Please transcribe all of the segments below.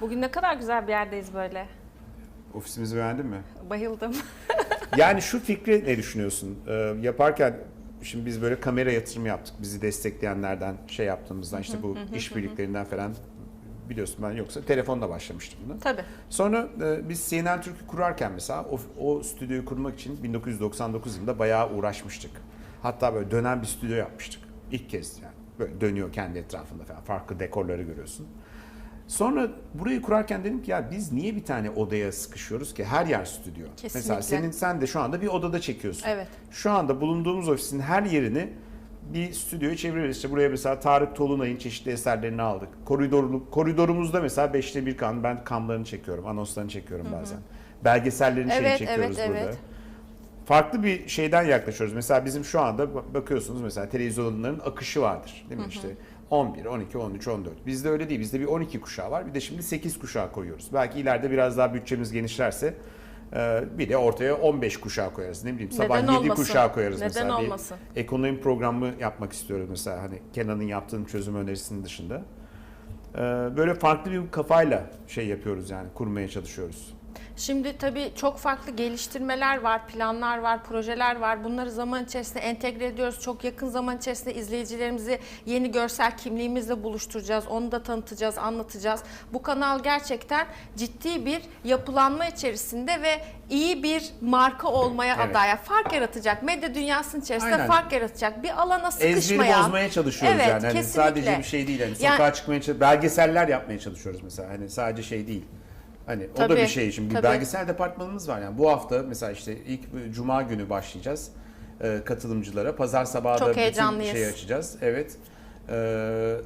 Bugün ne kadar güzel bir yerdeyiz böyle. Ofisimizi beğendin mi? Bayıldım. Yani şu fikri ne düşünüyorsun? Ee, yaparken şimdi biz böyle kamera yatırımı yaptık. Bizi destekleyenlerden şey yaptığımızdan işte bu işbirliklerinden falan biliyorsun ben yoksa telefonla başlamıştım buna. Tabii. Sonra e, biz CNN Türk'ü kurarken mesela o, o stüdyoyu kurmak için 1999 yılında bayağı uğraşmıştık. Hatta böyle dönen bir stüdyo yapmıştık. İlk kez yani. Böyle dönüyor kendi etrafında falan. Farklı dekorları görüyorsun. Sonra burayı kurarken dedim ki ya biz niye bir tane odaya sıkışıyoruz ki her yer stüdyo. Kesinlikle. Mesela senin sen de şu anda bir odada çekiyorsun. Evet. Şu anda bulunduğumuz ofisin her yerini bir stüdyoya çeviririz. İşte buraya mesela Tarık Tolunay'ın çeşitli eserlerini aldık. Koridorlu, koridorumuzda mesela beşte bir kan. Ben kamlarını çekiyorum, anonslarını çekiyorum bazen. Belgesellerin şeyini Evet, çekiyoruz evet, burada. evet. Farklı bir şeyden yaklaşıyoruz. Mesela bizim şu anda ba- bakıyorsunuz mesela televizyonların akışı vardır. Değil mi işte 11, 12, 13, 14. Bizde öyle değil. Bizde bir 12 kuşağı var. Bir de şimdi 8 kuşağı koyuyoruz. Belki ileride biraz daha bütçemiz genişlerse e, bir de ortaya 15 kuşağı koyarız. Ne bileyim sabah Neden 7 olmasın? kuşağı koyarız Neden mesela. Bir olmasın? ekonomi programı yapmak istiyoruz mesela hani Kenan'ın yaptığın çözüm önerisinin dışında. E, Böyle farklı bir kafayla şey yapıyoruz yani kurmaya çalışıyoruz. Şimdi tabii çok farklı geliştirmeler var, planlar var, projeler var. Bunları zaman içerisinde entegre ediyoruz. Çok yakın zaman içerisinde izleyicilerimizi yeni görsel kimliğimizle buluşturacağız. Onu da tanıtacağız, anlatacağız. Bu kanal gerçekten ciddi bir yapılanma içerisinde ve iyi bir marka olmaya Evet. aday. Fark yaratacak. Medya dünyasının içerisinde Aynen. fark yaratacak. Bir alana Ezberi sıkışmayan. bozmaya çalışıyoruz Evet, yani. Hani kesinlikle. sadece bir şey değil. Hani Yani- sokağa çıkmaya belgeseller yapmaya çalışıyoruz mesela. Hani sadece şey değil. Hani o da Tabii, bir şey. Şimdi bir tabii. belgesel departmanımız var yani. Bu hafta mesela işte ilk bu cuma günü başlayacağız e, katılımcılara. Pazar sabahı Çok da bütün şeyi açacağız. Evet. E,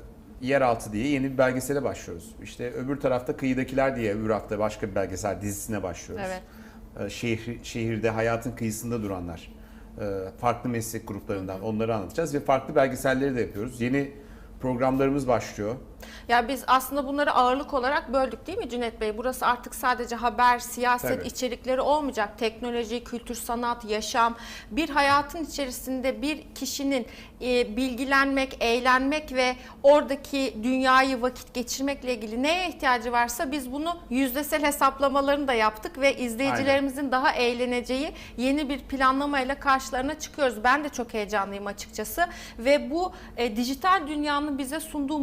Yeraltı diye yeni bir belgesele başlıyoruz. İşte öbür tarafta Kıyıdakiler diye öbür hafta başka bir belgesel dizisine başlıyoruz. Evet. E, Şehir, şehirde hayatın kıyısında duranlar. e, Farklı meslek gruplarından onları anlatacağız ve farklı belgeselleri de yapıyoruz. Yeni programlarımız başlıyor. Ya biz aslında bunları ağırlık olarak böldük değil mi Cüneyt Bey? Burası artık sadece haber, siyaset Tabii. içerikleri olmayacak. Teknoloji, kültür, sanat, yaşam. Bir hayatın içerisinde bir kişinin e, bilgilenmek, eğlenmek ve oradaki dünyayı vakit geçirmekle ilgili neye ihtiyacı varsa biz bunu yüzdesel hesaplamalarını da yaptık ve izleyicilerimizin daha eğleneceği yeni bir planlamayla karşılarına çıkıyoruz. Ben de çok heyecanlıyım açıkçası ve bu e, dijital dünyanın bize sunduğu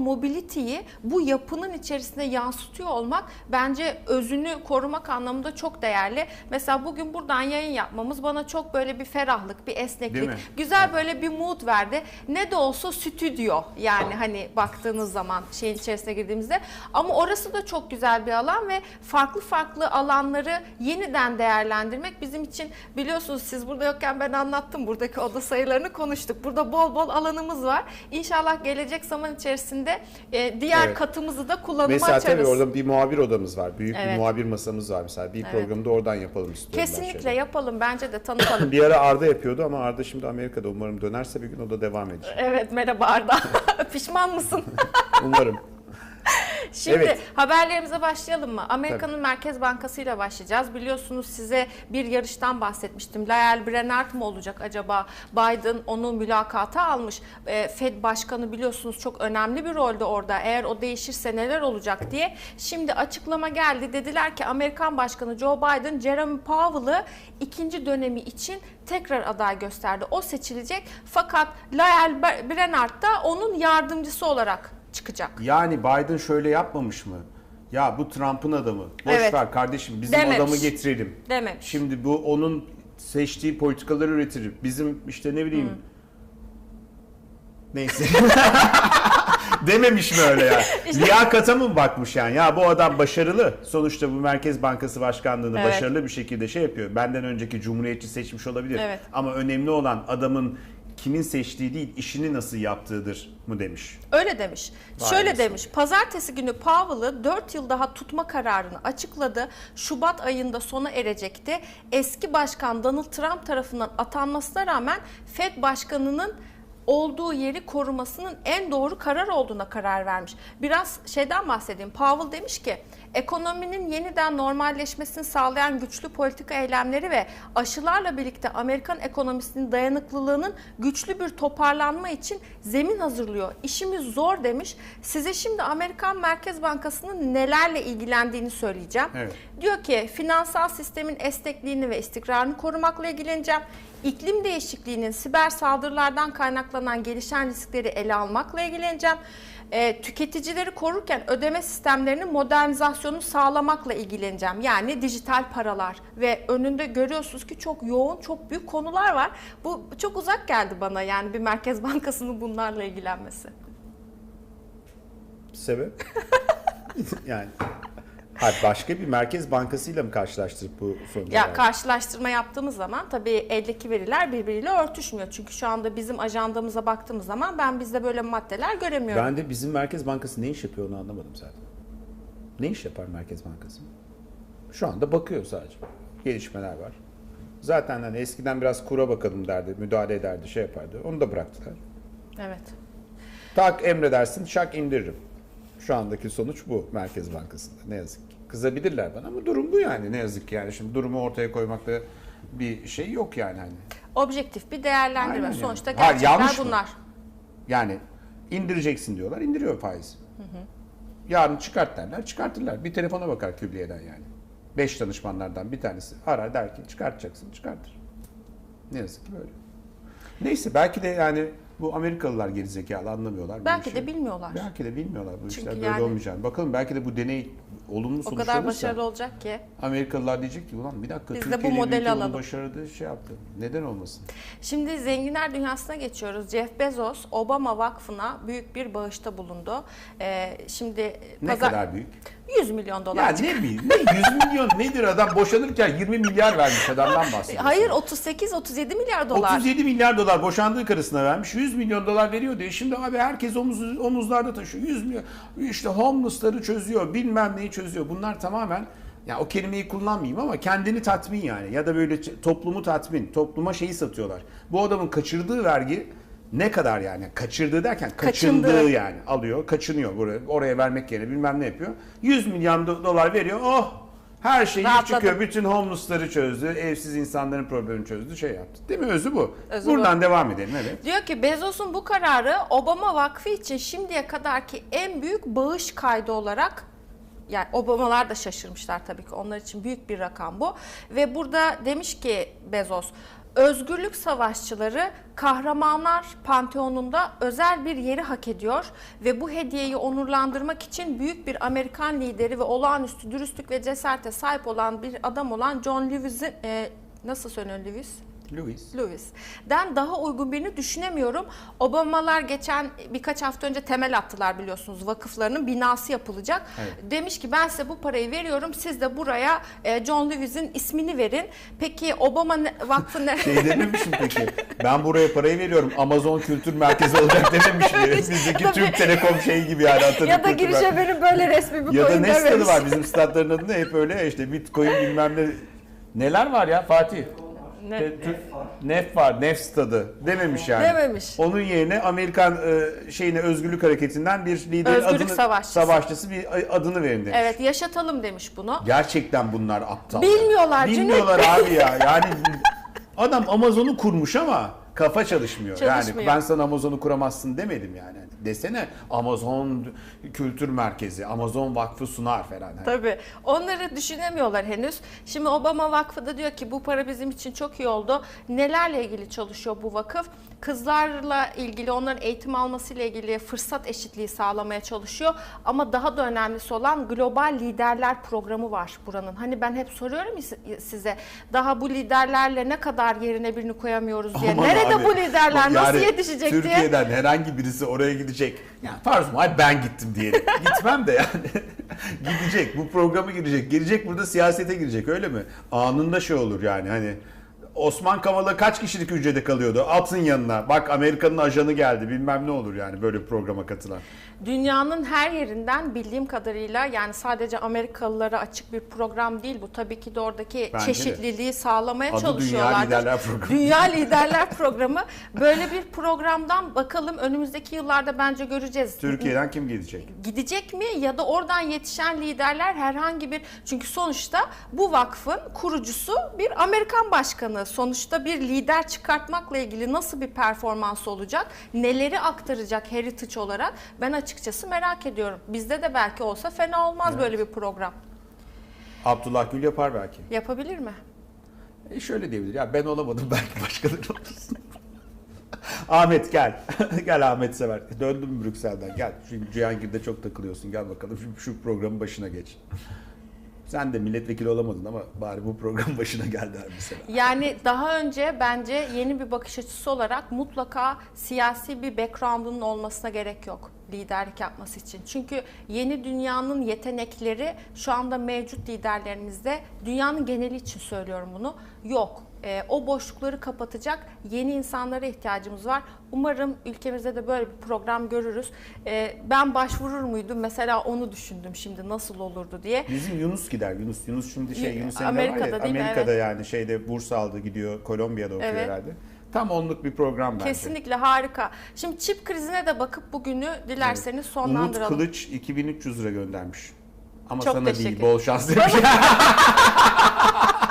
mobility'yi bu yapının içerisinde yansıtıyor olmak bence özünü korumak anlamında çok değerli. Mesela bugün buradan yayın yapmamız bana çok böyle bir ferahlık, bir esneklik, güzel böyle bir mood verdi. Ne de olsa stüdyo yani hani baktığınız zaman şeyin içerisine girdiğimizde ama orası da çok güzel bir alan ve farklı farklı alanları yeniden değerlendirmek bizim için biliyorsunuz siz burada yokken ben anlattım buradaki oda sayılarını konuştuk. Burada bol bol alanımız var. İnşallah gelecek zaman içerisinde e, diğer Evet. katımızı da kullanıma Mesela açarız. tabii orada bir muhabir odamız var. Büyük Evet. bir muhabir masamız var mesela. Bir Evet. programı da oradan yapalım istiyorum Kesinlikle yapalım bence de tanıtalım. Bir ara Arda yapıyordu ama Arda şimdi Amerika'da. Umarım dönerse bir gün o da devam edecek. evet merhaba Arda. Pişman mısın? Umarım. Şimdi Evet. haberlerimize başlayalım mı? Amerika'nın Merkez Bankası ile başlayacağız. Biliyorsunuz size bir yarıştan bahsetmiştim. Lael Brainard mı olacak acaba? Biden onu mülakata almış. E, Fed Başkanı biliyorsunuz çok önemli bir rolde orada. Eğer o değişirse neler olacak diye. Şimdi açıklama geldi. Dediler ki Amerikan Başkanı Joe Biden Jeremy Powell'ı ikinci dönemi için tekrar aday gösterdi. O seçilecek. Fakat Lael Brainard da onun yardımcısı olarak çıkacak. Yani Biden şöyle yapmamış mı? Ya bu Trump'ın adamı. Boş Evet. ver kardeşim bizim Dememiş. adamı getirelim. Dememiş. Şimdi bu onun seçtiği politikaları üretir. Bizim işte ne bileyim Neyse. Dememiş mi öyle ya? Liyakata mı bakmış yani? Ya bu adam başarılı. Sonuçta bu Merkez Bankası Başkanlığını Evet. başarılı bir şekilde şey yapıyor. Benden önceki cumhuriyetçi seçmiş olabilir. Evet. Ama önemli olan adamın kimin seçtiği değil, işini nasıl yaptığıdır mı demiş. Öyle demiş. Vay Şöyle anasını. demiş. Pazartesi günü Powell'ı 4 yıl daha tutma kararını açıkladı. Şubat ayında sona erecekti. Eski başkan Donald Trump tarafından atanmasına rağmen Fed başkanının olduğu yeri korumasının en doğru karar olduğuna karar vermiş. Biraz şeyden bahsedeyim. Powell demiş ki ekonominin yeniden normalleşmesini sağlayan güçlü politika eylemleri ve aşılarla birlikte Amerikan ekonomisinin dayanıklılığının güçlü bir toparlanma için zemin hazırlıyor. İşimiz zor demiş. Size şimdi Amerikan Merkez Bankası'nın nelerle ilgilendiğini söyleyeceğim. Evet. Diyor ki finansal sistemin esnekliğini ve istikrarını korumakla ilgileneceğim. İklim değişikliğinin siber saldırılardan kaynaklanan gelişen riskleri ele almakla ilgileneceğim. Ee, tüketicileri korurken ödeme sistemlerinin modernizasyonunu sağlamakla ilgileneceğim. Yani dijital paralar ve önünde görüyorsunuz ki çok yoğun, çok büyük konular var. Bu çok uzak geldi bana yani bir merkez bankasının bunlarla ilgilenmesi. Sebep? yani Hayır, başka bir merkez bankasıyla mı karşılaştırıp bu sonucu Ya karşılaştırma yaptığımız zaman tabii eldeki veriler birbiriyle örtüşmüyor. Çünkü şu anda bizim ajandamıza baktığımız zaman ben bizde böyle maddeler göremiyorum. Ben de bizim Merkez Bankası ne iş yapıyor onu anlamadım zaten. Ne iş yapar Merkez Bankası? Şu anda bakıyor sadece. Gelişmeler var. Zaten hani eskiden biraz kura bakalım derdi, müdahale ederdi, şey yapardı. Onu da bıraktılar. Evet. Tak emredersin, şak indiririm. Şu andaki sonuç bu Merkez Bankası'nda ne yazık ki. Kızabilirler bana ama durum bu yani ne yazık ki yani. Şimdi durumu ortaya koymakta bir şey yok yani hani. Objektif bir değerlendirme. Aynen yani. Sonuçta Hayır, gerçekler mı? bunlar. Yani indireceksin diyorlar, indiriyor faiz. Yarın çıkart derler, çıkartırlar. Bir telefona bakar külliyeden yani. Beş danışmanlardan bir tanesi arar der ki çıkartacaksın, çıkartır. Ne yazık ki böyle. Neyse belki de yani bu Amerikalılar gerizekalı anlamıyorlar. Belki de bilmiyorlar. Belki de bilmiyorlar bu Çünkü işler böyle yani- olmayacağını. Bakalım belki de bu deney olumlu O sonuçlanırsa kadar başarılı olacak ki. Amerikalılar diyecek ki ulan bir dakika Biz de Türkiye bu ile modeli birlikte bunu alalım." başardı şey yaptı. Neden olmasın? Şimdi zenginler dünyasına geçiyoruz. Jeff Bezos Obama Vakfı'na büyük bir bağışta bulundu. Ee, şimdi Ne pazar- kadar büyük? 100 milyon dolar. Ya ne bileyim, ne 100 milyon nedir adam boşanırken 20 milyar vermiş adamdan bahsediyorsun. Hayır 38-37 milyar dolar. 37 milyar dolar boşandığı karısına vermiş. 100 milyon dolar veriyor diye. Şimdi abi herkes omuz, omuzlarda taşıyor. 100 milyon. İşte homeless'ları çözüyor. Bilmem neyi çözüyor. Bunlar tamamen ya o kelimeyi kullanmayayım ama kendini tatmin yani. Ya da böyle toplumu tatmin. Topluma şeyi satıyorlar. Bu adamın kaçırdığı vergi ne kadar yani? Kaçırdığı derken kaçındığı Kaçındığı. yani alıyor, kaçınıyor buraya. Oraya vermek yerine bilmem ne yapıyor. 100 milyon do- dolar veriyor. Oh! Her şeyi Rahatladım. çıkıyor. Bütün homeless'ları çözdü. Evsiz insanların problemini çözdü. Şey yaptı. Değil mi? Özü bu. Özü Buradan devam edelim. Evet. Diyor ki Bezos'un bu kararı Obama Vakfı için şimdiye kadarki en büyük bağış kaydı olarak yani Obamalar da şaşırmışlar tabii ki onlar için büyük bir rakam bu ve burada demiş ki Bezos özgürlük savaşçıları kahramanlar panteonunda özel bir yeri hak ediyor ve bu hediyeyi onurlandırmak için büyük bir Amerikan lideri ve olağanüstü dürüstlük ve cesarete sahip olan bir adam olan John Lewis'in e, nasıl söyleniyor Lewis? Louis. Lewis'den daha uygun birini düşünemiyorum. Obamalar geçen birkaç hafta önce temel attılar biliyorsunuz. Vakıflarının binası yapılacak. Evet. Demiş ki ben size bu parayı veriyorum. Siz de buraya e, John Lewis'in ismini verin. Peki Obama ne- Vakfı ne? Şey dememişim peki. Ben buraya parayı veriyorum. Amazon Kültür Merkezi olacak dememiş mi? Bizdeki Tabii. Türk Telekom şeyi gibi yani. Atatürk ya da Kültür girişe Merkezi. benim böyle resmimi Ya da koyun ne stadı dememiş. var bizim statların adı ne? Hep öyle işte Bitcoin bilmem ne. Neler var ya Fatih? Ne? Te- Nef var, Nef stadı dememiş yani. Dememiş. Onun yerine Amerikan e, şeyine özgürlük hareketinden bir lider Özgürlük adını, savaşçısı. savaşçısı bir adını verin demiş. Evet yaşatalım demiş bunu. Gerçekten bunlar aptal. Bilmiyorlar Bilmiyorlar abi ya. Yani adam Amazon'u kurmuş ama kafa çalışmıyor. Çalışmıyor. Yani ben sana Amazon'u kuramazsın demedim yani. Desene Amazon Kültür Merkezi, Amazon Vakfı sunar falan. Hani. Tabii. Onları düşünemiyorlar henüz. Şimdi Obama Vakfı da diyor ki bu para bizim için çok iyi oldu. Nelerle ilgili çalışıyor bu vakıf? Kızlarla ilgili, onların eğitim almasıyla ilgili fırsat eşitliği sağlamaya çalışıyor. Ama daha da önemlisi olan global liderler programı var buranın. Hani ben hep soruyorum size daha bu liderlerle ne kadar yerine birini koyamıyoruz diye. Aman Nerede abi. bu liderler? Nasıl Yani yetişecek diye. Türkiye'den herhangi birisi oraya gidecek. Yani farz mahal ben gittim diyelim. Gitmem de yani. gidecek. Bu programı girecek. Girecek burada siyasete girecek öyle mi? Anında şey olur yani hani Osman Kavala kaç kişilik hücrede kalıyordu? Atın yanına. Bak Amerika'nın ajanı geldi. Bilmem ne olur yani böyle bir programa katılan. Dünyanın her yerinden bildiğim kadarıyla yani sadece Amerikalılara açık bir program değil bu. Tabii ki de oradaki Bence de. çeşitliliği sağlamaya Adı Dünya. Liderler Programı. Dünya Liderler Programı. Böyle bir programdan bakalım önümüzdeki yıllarda bence göreceğiz. Türkiye'den kim gidecek? gidecek mi ya da oradan yetişen liderler herhangi bir çünkü sonuçta bu vakfın kurucusu bir Amerikan başkanı. Sonuçta bir lider çıkartmakla ilgili nasıl bir performans olacak? Neleri aktaracak heritage olarak? Ben açıkçası merak ediyorum. Bizde de belki olsa fena olmaz böyle bir program. Abdullah Gül yapar belki. Yapabilir mi? E şöyle diyebilir. Ya ben olamadım belki başkaları olursun. Ahmet gel. gel Ahmet Sever. Döndüm Brüksel'den. Gel. Şimdi Cihangir'de çok takılıyorsun. Gel bakalım şu, şu programın başına geç. Sen de milletvekili olamadın ama bari bu programın başına gel der mesela. Yani daha önce bence yeni bir bakış açısı olarak mutlaka siyasi bir background'unun olmasına gerek yok liderlik yapması için. Çünkü yeni dünyanın yetenekleri şu anda mevcut liderlerimizde dünyanın geneli için söylüyorum bunu yok. Ee, o boşlukları kapatacak yeni insanlara ihtiyacımız var. Umarım ülkemizde de böyle bir program görürüz. Ee, ben başvurur muydum? Mesela onu düşündüm şimdi nasıl olurdu diye. Bizim Yunus gider. Yunus Yunus şimdi şey Yunus var Amerika'da ya, değil mi? Amerika'da yani şeyde burs aldı gidiyor. Kolombiya'da okuyor Evet. herhalde. Tam onluk bir program bence. Kesinlikle harika. Şimdi çip krizine de bakıp bugünü dilerseniz Umut sonlandıralım. Kılıç 2300 lira göndermiş. Ama Çok sana değil bol şans demiş.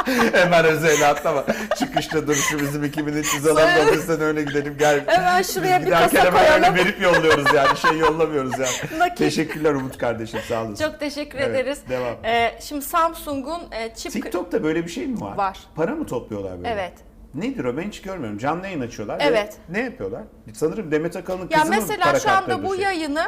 Hemen özel atlama. Çıkışta dur şu bizim 2300 alalım da biz sen öyle gidelim gel. Hemen şuraya bir kasa hemen koyalım. verip yolluyoruz yani şey yollamıyoruz yani. Nakit. Teşekkürler Umut kardeşim sağ olasın. Çok teşekkür Evet, ederiz. devam. Ee, şimdi Samsung'un e, çip TikTok'ta böyle bir şey mi var? Var. Para mı topluyorlar böyle? Evet. Nedir o? Ben hiç görmüyorum. Canlı yayın açıyorlar. ve Evet. Ne yapıyorlar? Sanırım Demet Akalın'ın Ya kızı mı mesela para şu anda bu şey- yayını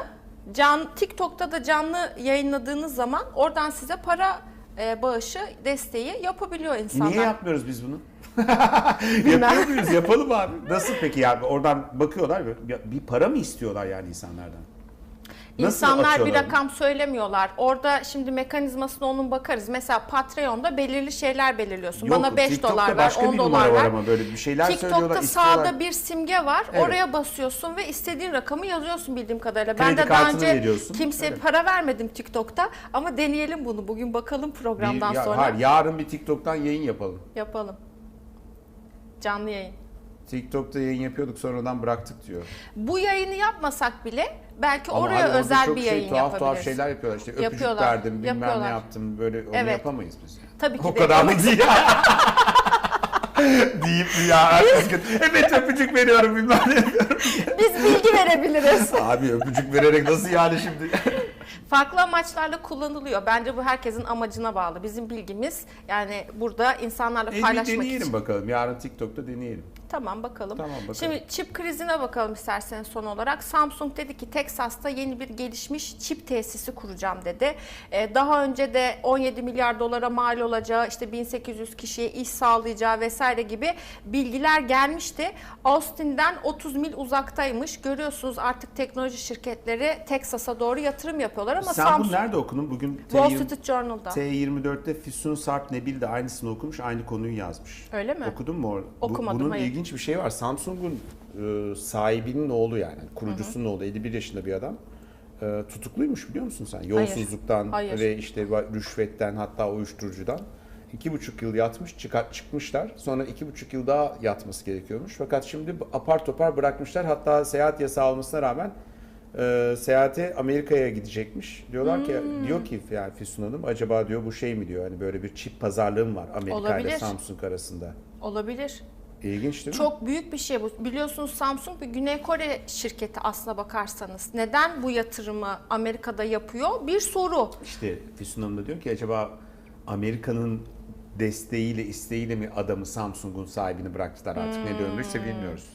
can TikTok'ta da canlı yayınladığınız zaman oradan size para e, bağışı desteği yapabiliyor insanlar. Niye yapmıyoruz biz bunu? Yapıyor muyuz? Yapalım abi. Nasıl peki ya? Oradan bakıyorlar bir para mı istiyorlar yani insanlardan? Nasıl İnsanlar bir rakam söylemiyorlar. Orada şimdi mekanizmasına onun bakarız. Mesela Patreon'da belirli şeyler belirliyorsun. Yok, Bana 5 TikTok'ta dolar ver, başka 10 bir dolar numara var ver. ama böyle bir şeyler söylüyorlar, TikTok'ta istiyorlar. sağda bir simge var. Evet. Oraya basıyorsun ve istediğin rakamı yazıyorsun bildiğim kadarıyla. Kredi ben de daha kartını önce veriyorsun. kimseye Evet. para vermedim TikTok'ta ama deneyelim bunu. Bugün bakalım programdan Bir- ya- sonra. hayır, yarın bir TikTok'tan yayın yapalım. Yapalım. Canlı yayın. TikTok'ta yayın yapıyorduk sonradan bıraktık diyor. Bu yayını yapmasak bile belki Ama oraya orada özel çok bir şey, yayın tuhaf yapabiliriz. tuhaf şeyler yapıyorlar. İşte öpücük Yapıyorlar, verdim, bilmem ne yapıyorlar. yaptım. Böyle onu Evet. yapamayız biz. Tabii ki o de kadar mı yapamayız. değil? Deyip ya ertesi gün evet öpücük veriyorum bilmem ne yapıyorum. Biz bilgi verebiliriz. Abi öpücük vererek nasıl yani şimdi? Farklı amaçlarla kullanılıyor. Bence bu herkesin amacına bağlı. Bizim bilgimiz yani burada insanlarla E, bir paylaşmak deneyelim için. bakalım. Yarın TikTok'ta deneyelim. Tamam bakalım. Tamam, bakalım. Şimdi çip krizine bakalım isterseniz son olarak. Samsung dedi ki Teksas'ta yeni bir gelişmiş çip tesisi kuracağım dedi. Ee, daha önce de 17 milyar dolara mal olacağı, işte 1800 kişiye iş sağlayacağı vesaire gibi bilgiler gelmişti. Austin'den 30 mil uzaktaymış. Görüyorsunuz artık teknoloji şirketleri Teksas'a doğru yatırım yapıyorlar ama Sen Samsung bunu nerede okudun? Bugün Wall T20 Street Journal'da. T24'te Füsun Sarp Nebil de aynısını okumuş, aynı konuyu yazmış. Öyle mi? Okudun mu? or- Bu- Okumadım, Bunun hayır. ilginç bir şey var. Samsung'un e, sahibinin oğlu yani, kurucusunun oğlu, 51 yaşında bir adam. E, tutukluymuş biliyor musun sen? Yolsuzluktan Hayır. ve işte rüşvetten hatta uyuşturucudan. iki buçuk yıl yatmış, çıkar, çıkmışlar. Sonra iki buçuk yıl daha yatması gerekiyormuş. Fakat şimdi apar topar bırakmışlar. Hatta seyahat yasağı olmasına rağmen e, seyahate Amerika'ya gidecekmiş. Diyorlar ki Hmm. diyor ki yani Füsun Hanım acaba diyor bu şey mi diyor hani böyle bir çip pazarlığı mı var Amerika ile Olabilir. Samsung arasında. Olabilir. İlginç değil mi? Çok büyük bir şey bu. Biliyorsunuz Samsung bir Güney Kore şirketi aslına bakarsanız. Neden bu yatırımı Amerika'da yapıyor? Bir soru. İşte Füsun Hanım da diyor ki acaba Amerika'nın desteğiyle isteğiyle mi adamı Samsung'un sahibini bıraktılar artık ne dönmüşse bilmiyoruz.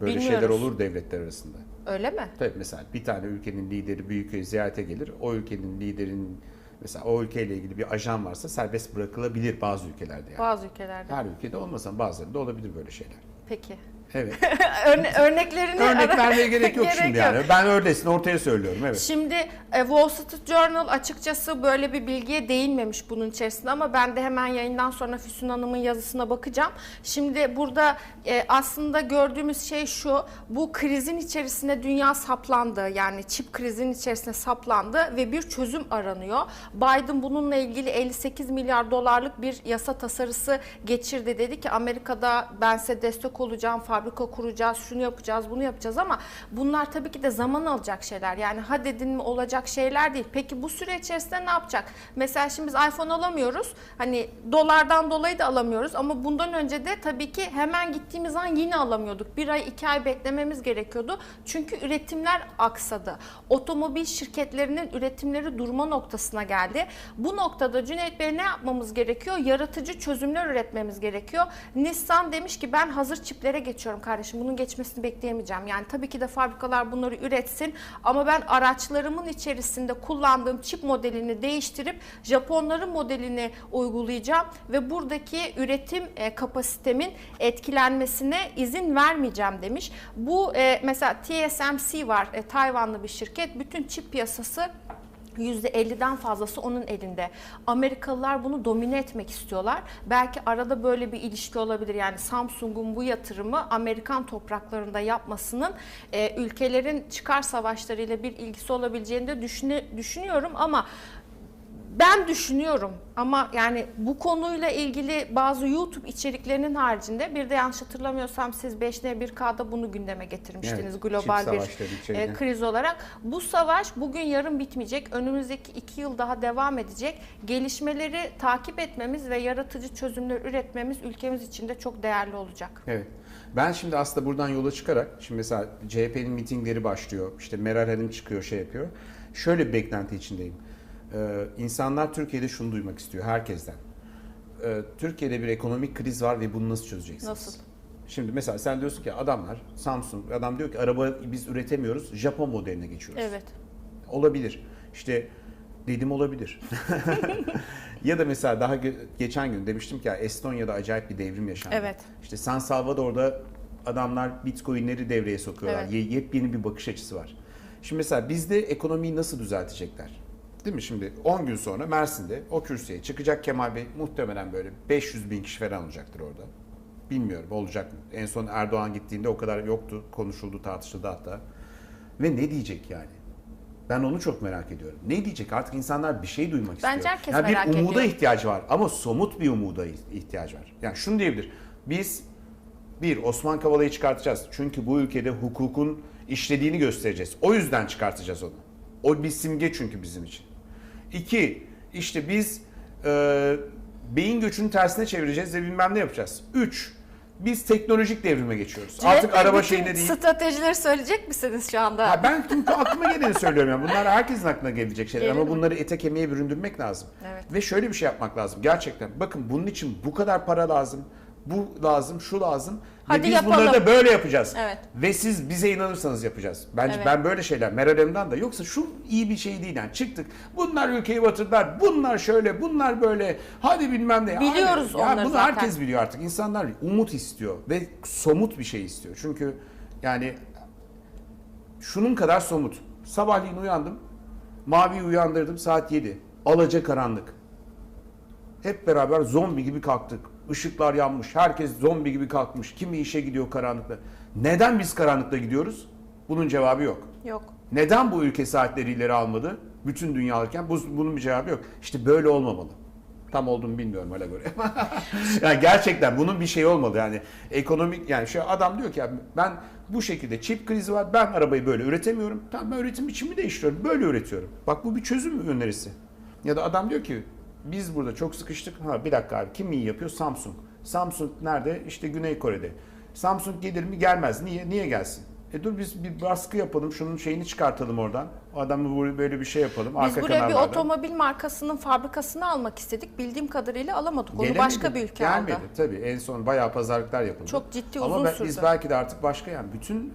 Böyle şeyler Hmm. Bilmiyoruz. olur devletler arasında. Öyle mi? Tabii mesela bir tane ülkenin lideri bir ülkeye ziyarete gelir. O ülkenin liderinin mesela o ülkeyle ilgili bir ajan varsa serbest bırakılabilir bazı ülkelerde yani. Bazı ülkelerde. Her ülkede olmasa bazılarında olabilir böyle şeyler. Peki. Evet. Örne- örneklerini Örnek vermeye gerek yok Gerek şimdi yok. yani. Ben öylesine ortaya söylüyorum. Evet. Şimdi e, Wall Street Journal açıkçası böyle bir bilgiye değinmemiş bunun içerisinde ama ben de hemen yayından sonra Füsun Hanım'ın yazısına bakacağım. Şimdi burada e, aslında gördüğümüz şey şu, bu krizin içerisine dünya saplandı yani çip krizin içerisine saplandı ve bir çözüm aranıyor. Biden bununla ilgili 58 milyar dolarlık bir yasa tasarısı geçirdi. Dedi ki Amerika'da ben size destek olacağım, fabrika kuracağız, şunu yapacağız, bunu yapacağız ama bunlar tabii ki de zaman alacak şeyler. Yani ha dedin mi olacak şeyler değil. Peki bu süre içerisinde ne yapacak? Mesela şimdi biz iPhone alamıyoruz. Hani dolardan dolayı da alamıyoruz ama bundan önce de tabii ki hemen gittiğimiz an yine alamıyorduk. Bir ay iki ay beklememiz gerekiyordu. Çünkü üretimler aksadı. Otomobil şirketlerinin üretimleri durma noktasına geldi. Bu noktada Cüneyt Bey ne yapmamız gerekiyor? Yaratıcı çözümler üretmemiz gerekiyor. Nissan demiş ki ben hazır çiplere geçiyorum kardeşim. Bunun geçmesini bekleyemeyeceğim. Yani tabii ki de fabrikalar bunları üretsin ama ben araçlarımın içerisinde kullandığım çip modelini değiştirip Japonların modelini uygulayacağım ve buradaki üretim e, kapasitemin etkilenmesine izin vermeyeceğim demiş. Bu e, mesela TSMC var, e, Tayvanlı bir şirket. Bütün çip piyasası %50'den fazlası onun elinde. Amerikalılar bunu domine etmek istiyorlar. Belki arada böyle bir ilişki olabilir. Yani Samsung'un bu yatırımı Amerikan topraklarında yapmasının e, ülkelerin çıkar savaşlarıyla bir ilgisi olabileceğini de düşüne- düşünüyorum ama ben düşünüyorum ama yani bu konuyla ilgili bazı YouTube içeriklerinin haricinde bir de yanlış hatırlamıyorsam siz 5N1K'da bunu gündeme getirmiştiniz Evet, global bir e, kriz olarak. Bu savaş bugün yarın bitmeyecek. Önümüzdeki iki yıl daha devam edecek. Gelişmeleri takip etmemiz ve yaratıcı çözümler üretmemiz ülkemiz için de çok değerli olacak. Evet. Ben şimdi aslında buradan yola çıkarak, şimdi mesela CHP'nin mitingleri başlıyor, işte Meral Hanım çıkıyor, şey yapıyor. Şöyle bir beklenti içindeyim. Ee, insanlar Türkiye'de şunu duymak istiyor, herkesten. Ee, Türkiye'de bir ekonomik kriz var ve bunu nasıl çözeceksiniz? Nasıl? Şimdi mesela sen diyorsun ki adamlar, Samsung, adam diyor ki araba biz üretemiyoruz, Japon modeline geçiyoruz. Evet. Olabilir. İşte dedim olabilir. ya da mesela daha ge- geçen gün demiştim ki ya Estonya'da acayip bir devrim yaşandı. Evet. İşte San Salvador'da adamlar bitcoinleri devreye sokuyorlar. Evet. Ye- Yepyeni bir bakış açısı var. Şimdi mesela bizde ekonomiyi nasıl düzeltecekler? Değil mi şimdi 10 gün sonra Mersin'de o kürsüye çıkacak Kemal Bey muhtemelen böyle 500 bin kişi falan olacaktır orada. Bilmiyorum olacak mı? En son Erdoğan gittiğinde o kadar yoktu. Konuşuldu tartışıldı hatta. Ve ne diyecek yani? Ben onu çok merak ediyorum. Ne diyecek? Artık insanlar bir şey duymak istiyor. Bence herkes Ya merak bir umuda ediyor. ihtiyacı var ama somut bir umuda ihtiyaç var. Yani şunu diyebilir. Biz bir Osman Kavala'yı çıkartacağız. Çünkü bu ülkede hukukun işlediğini göstereceğiz. O yüzden çıkartacağız onu. O bir simge çünkü bizim için. İki, işte biz e, beyin göçünün tersine çevireceğiz ve bilmem ne yapacağız. Üç, biz teknolojik devrime geçiyoruz. Artık Cüneyt Bey, araba şeyinde değil. Stratejileri söyleyecek misiniz şu anda? Ha ben tüm aklıma geleni söylüyorum yani. Bunlar herkesin aklına gelecek şeyler Gelir ama mi? bunları ete kemiğe büründürmek lazım. Evet. Ve şöyle bir şey yapmak lazım gerçekten. Bakın bunun için bu kadar para lazım. Bu lazım, şu lazım. Hadi Ve biz yapalım. bunları da böyle yapacağız. Evet. Ve siz bize inanırsanız yapacağız. Bence Evet. ben böyle şeyler Meral Hanım'dan da yoksa şu iyi bir şey değil yani çıktık. Bunlar ülkeyi batırdılar. Bunlar şöyle, bunlar böyle. Hadi bilmem ne. Biliyoruz Abi, ya onları bunu zaten. herkes biliyor artık. İnsanlar umut istiyor ve somut bir şey istiyor. Çünkü yani şunun kadar somut. Sabahleyin uyandım. Maviyi uyandırdım saat 7. Alaca karanlık. Hep beraber zombi gibi kalktık. Işıklar yanmış. Herkes zombi gibi kalkmış. Kimi işe gidiyor karanlıkta. Neden biz karanlıkta gidiyoruz? Bunun cevabı yok. Yok. Neden bu ülke saatleri ileri almadı? Bütün dünya alırken bu, bunun bir cevabı yok. İşte böyle olmamalı. Tam olduğunu bilmiyorum hala göre. yani gerçekten bunun bir şey olmalı yani ekonomik yani şu adam diyor ki ya ben bu şekilde çip krizi var ben arabayı böyle üretemiyorum. Tamam ben üretim biçimi değiştiriyorum böyle üretiyorum. Bak bu bir çözüm önerisi. Ya da adam diyor ki biz burada çok sıkıştık. Ha bir dakika abi kim iyi yapıyor? Samsung. Samsung nerede? İşte Güney Kore'de. Samsung gelir mi? Gelmez. Niye? Niye gelsin? E dur biz bir baskı yapalım. Şunun şeyini çıkartalım oradan. O adamı böyle bir şey yapalım. Biz arka buraya bir otomobil markasının fabrikasını almak istedik. Bildiğim kadarıyla alamadık. Onu Gelemedi, başka bir ülke gelmedi. aldı. Tabii en son bayağı pazarlıklar yapıldı. Çok ciddi, Ama uzun ben- sürdü. biz belki de artık başka yani bütün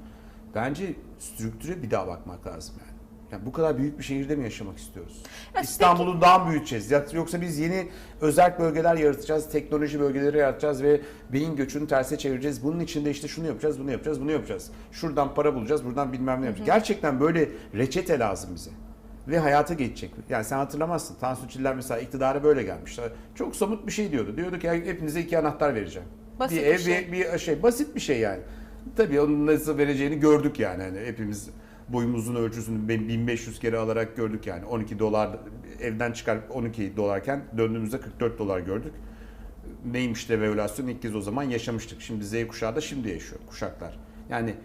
bence strüktüre bir daha bakmak lazım yani. Ya bu kadar büyük bir şehirde mi yaşamak istiyoruz? Ya İstanbul'u daha mı büyüteceğiz? Yoksa biz yeni özel bölgeler yaratacağız, teknoloji bölgeleri yaratacağız ve beyin göçünü terse çevireceğiz. Bunun içinde işte şunu yapacağız, bunu yapacağız, bunu yapacağız. Şuradan para bulacağız, buradan bilmem ne yapacağız. Gerçekten böyle reçete lazım bize. Ve hayata geçecek. Yani sen hatırlamazsın. Tansu Çiller mesela iktidara böyle gelmiş. Çok somut bir şey diyordu. Diyordu ki hepinize iki anahtar vereceğim. Basit bir bir ev, şey. bir, bir şey. Basit bir şey yani. Tabii onun nasıl vereceğini gördük yani. Hani hepimiz boyumuzun ölçüsünü 1500 kere alarak gördük yani. 12 dolar evden çıkar 12 dolarken döndüğümüzde 44 dolar gördük. Neymiş devalüasyon ilk kez o zaman yaşamıştık. Şimdi Z kuşağı da şimdi yaşıyor kuşaklar. Yani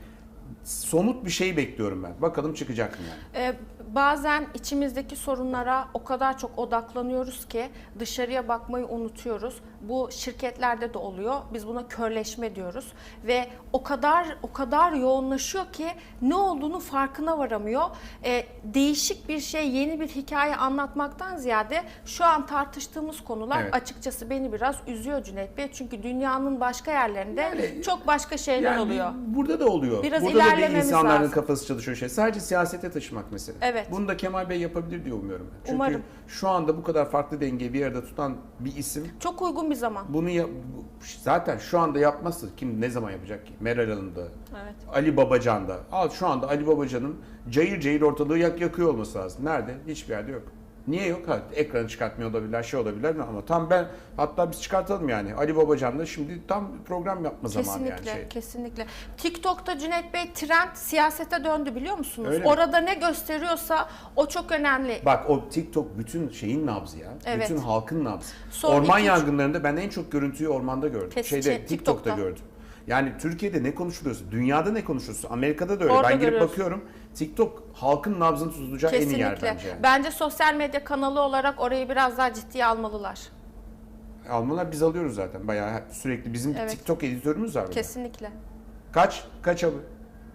somut bir şey bekliyorum ben. Bakalım çıkacak mı yani. Ee, bazen içimizdeki sorunlara o kadar çok odaklanıyoruz ki dışarıya bakmayı unutuyoruz. Bu şirketlerde de oluyor. Biz buna körleşme diyoruz ve o kadar o kadar yoğunlaşıyor ki ne olduğunu farkına varamıyor. Ee, değişik bir şey, yeni bir hikaye anlatmaktan ziyade şu an tartıştığımız konular Evet. açıkçası beni biraz üzüyor Cüneyt Bey. Çünkü dünyanın başka yerlerinde Yani- çok başka şeyler Yani oluyor. Burada da oluyor. Biraz burada da bir insanların lazım. kafası çalışıyor şey. Sadece siyasete taşımak mesela. Evet. Bunu da Kemal Bey yapabilir diye umuyorum. Çünkü Umarım. şu anda bu kadar farklı dengeyi bir yerde tutan bir isim Çok uygun bir zaman. bunu ya- bu- zaten şu anda yapmazsa kim ne zaman yapacak ki? Meral Hanım'da, Evet. Ali Babacan'da. Al şu anda Ali Babacan'ın cayır cayır ortalığı yak yakıyor olması lazım. Nerede? Hiçbir yerde yok. Niye yok? Ha, ekranı çıkartmıyor olabilirler, şey olabilir ama tam ben hatta biz çıkartalım yani. Ali Babacan'da şimdi tam program yapma zamanı Kesinlikle, yani şey. kesinlikle. TikTok'ta Cüneyt Bey trend siyasete döndü biliyor musunuz? Öyle mi? Orada ne gösteriyorsa o çok önemli. Bak o TikTok bütün şeyin nabzı ya. Evet. Bütün halkın nabzı. Son Orman iki, yangınlarında ben en çok görüntüyü ormanda gördüm. Kes- Şeyde şey, TikTok'ta, TikTok'ta. gördüm. Yani Türkiye'de ne konuşuluyorsa, dünyada ne konuşuluyorsa, Amerika'da da öyle. Orada ben girip bakıyorum. TikTok halkın nabzını tutacağı en iyi yer bence. Yani. Bence sosyal medya kanalı olarak orayı biraz daha ciddiye almalılar. Almalar biz alıyoruz zaten. Bayağı sürekli bizim Evet. TikTok editörümüz var. burada. Kesinlikle. Kaç? Kaç abi?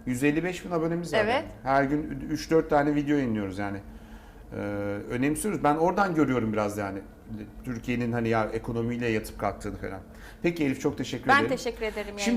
155 bin abonemiz var. Evet. yani. Her gün 3-4 tane video yayınlıyoruz yani. Ee, önemsiyoruz. Ben oradan görüyorum biraz yani. Türkiye'nin hani ya ekonomiyle yatıp kalktığını falan. Peki Elif çok teşekkür Ben ederim. teşekkür ederim. Şimdi